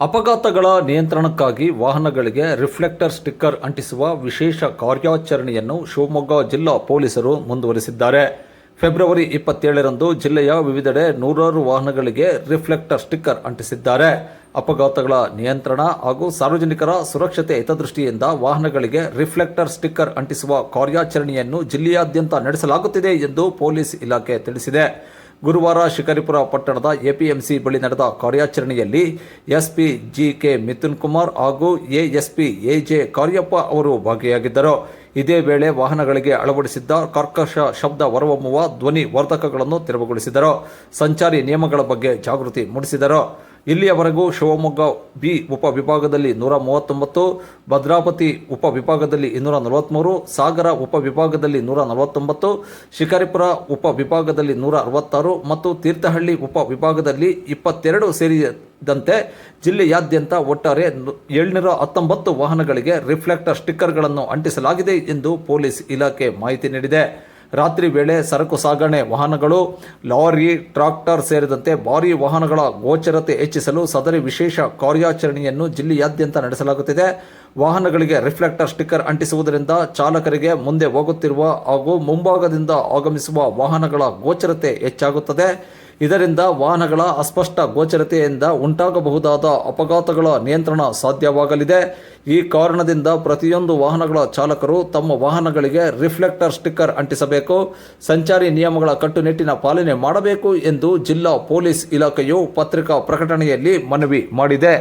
ಅಪಘಾತಗಳ ನಿಯಂತ್ರಣಕ್ಕಾಗಿ ವಾಹನಗಳಿಗೆ reflector sticker ಅಂಟಿಸುವ ವಿಶೇಷ ಕಾರ್ಯಾಚರಣೆಯನ್ನು ಶಿವಮೊಗ್ಗ ಜಿಲ್ಲಾ ಪೊಲೀಸರು ಮುಂದುವರಿಸಿದ್ದಾರೆ. ಫೆಬ್ರವರಿ ಇಪ್ಪತ್ತೇಳರಂದು ಜಿಲ್ಲೆಯ ವಿವಿಧೆಡೆ ನೂರಾರು ವಾಹನಗಳಿಗೆ ರಿಫ್ಲೆಕ್ಟರ್ ಸ್ಟಿಕ್ಕರ್ ಅಂಟಿಸಿದ್ದಾರೆ. ಅಪಘಾತಗಳ ನಿಯಂತ್ರಣ ಹಾಗೂ ಸಾರ್ವಜನಿಕರ ಸುರಕ್ಷತೆ ಹಿತದೃಷ್ಟಿಯಿಂದ ವಾಹನಗಳಿಗೆ ರಿಫ್ಲೆಕ್ಟರ್ ಸ್ಟಿಕ್ಕರ್ ಅಂಟಿಸುವ ಕಾರ್ಯಾಚರಣೆಯನ್ನು ಜಿಲ್ಲೆಯಾದ್ಯಂತ ನಡೆಸಲಾಗುತ್ತಿದೆ ಎಂದು ಪೊಲೀಸ್ ಇಲಾಖೆ ತಿಳಿಸಿದೆ. ಗುರುವಾರ ಶಿಕಾರಿಪುರ ಪಟ್ಟಣದ ಎಪಿಎಂಸಿ ಬಳಿ ನಡೆದ ಕಾರ್ಯಾಚರಣೆಯಲ್ಲಿ SP G K Mithun Kumar ಹಾಗೂ ಎಎಸ್ಪಿ ಎಜೆ ಕಾರ್ಯಪ್ಪ ಅವರು ಭಾಗಿಯಾಗಿದ್ದರು. ಇದೇ ವೇಳೆ ವಾಹನಗಳಿಗೆ ಅಳವಡಿಸಿದ್ದ ಕರ್ಕಶ ಶಬ್ದ ಹೊರಹೊಮ್ಮುವ ಧ್ವನಿ ವರ್ಧಕಗಳನ್ನು ತೆರವುಗೊಳಿಸಿದರು. ಸಂಚಾರಿ ನಿಯಮಗಳ ಬಗ್ಗೆ ಜಾಗೃತಿ ಮೂಡಿಸಿದರು. ಇಲ್ಲಿಯವರೆಗೂ ಶಿವಮೊಗ್ಗ ಬಿ ಉಪವಿಭಾಗದಲ್ಲಿ ನೂರ ಮೂವತ್ತೊಂಬತ್ತು, ಭದ್ರಾವತಿ ಉಪವಿಭಾಗದಲ್ಲಿ ಇನ್ನೂರ ನಲವತ್ತ್ಮೂರು ಸಾಗರ ಉಪವಿಭಾಗದಲ್ಲಿ ನೂರ ನಲವತ್ತೊಂಬತ್ತು, ಶಿಕಾರಿಪುರ ಉಪವಿಭಾಗದಲ್ಲಿ ನೂರ ಅರವತ್ತಾರು ಮತ್ತು ತೀರ್ಥಹಳ್ಳಿ ಉಪವಿಭಾಗದಲ್ಲಿ ಇಪ್ಪತ್ತೆರಡು ಸೇರಿದಂತೆ ಜಿಲ್ಲೆಯಾದ್ಯಂತ ಒಟ್ಟಾರೆ ಏಳ್ನೂರ ಹತ್ತೊಂಬತ್ತು ವಾಹನಗಳಿಗೆ ರಿಫ್ಲೆಕ್ಟರ್ ಸ್ಟಿಕ್ಕರ್ಗಳನ್ನು ಅಂಟಿಸಲಾಗಿದೆ ಎಂದು ಪೊಲೀಸ್ ಇಲಾಖೆ ಮಾಹಿತಿ ನೀಡಿದೆ. ರಾತ್ರಿ ವೇಳೆ ಸರಕು ಸಾಗಣೆ ವಾಹನಗಳು, ಲಾರಿ, ಟ್ರಾಕ್ಟರ್ ಸೇರಿದಂತೆ ಭಾರಿ ವಾಹನಗಳ ಗೋಚರತೆ ಹೆಚ್ಚಿಸಲು ಸದರಿ ವಿಶೇಷ ಕಾರ್ಯಾಚರಣೆಯನ್ನು ಜಿಲ್ಲೆಯಾದ್ಯಂತ ನಡೆಸಲಾಗುತ್ತಿದೆ. ವಾಹನಗಳಿಗೆ ರಿಫ್ಲೆಕ್ಟರ್ ಸ್ಟಿಕ್ಕರ್ ಅಂಟಿಸುವುದರಿಂದ ಚಾಲಕರಿಗೆ ಮುಂದೆ ಹೋಗುತ್ತಿರುವ ಹಾಗೂ ಮುಂಭಾಗದಿಂದ ಆಗಮಿಸುವ ವಾಹನಗಳ ಗೋಚರತೆ ಹೆಚ್ಚಾಗುತ್ತದೆ. ಇದರಿಂದ ವಾಹನಗಳ ಅಸ್ಪಷ್ಟ ಗೋಚರತೆಯಿಂದ ಉಂಟಾಗಬಹುದಾದ ಅಪಘಾತಗಳ ನಿಯಂತ್ರಣ ಸಾಧ್ಯವಾಗಲಿದೆ. ಈ ಕಾರಣದಿಂದ ಪ್ರತಿಯೊಂದು ವಾಹನಗಳ ಚಾಲಕರು ತಮ್ಮ ವಾಹನಗಳಿಗೆ ರಿಫ್ಲೆಕ್ಟರ್ ಸ್ಟಿಕ್ಕರ್ ಅಂಟಿಸಬೇಕು. ಸಂಚಾರಿ ನಿಯಮಗಳ ಕಟ್ಟುನಿಟ್ಟಿನ ಪಾಲನೆ ಮಾಡಬೇಕು ಎಂದು ಜಿಲ್ಲಾ ಪೊಲೀಸ್ ಇಲಾಖೆಯು ಪತ್ರಿಕಾ ಪ್ರಕಟಣೆಯಲ್ಲಿ ಮನವಿ ಮಾಡಿದೆ.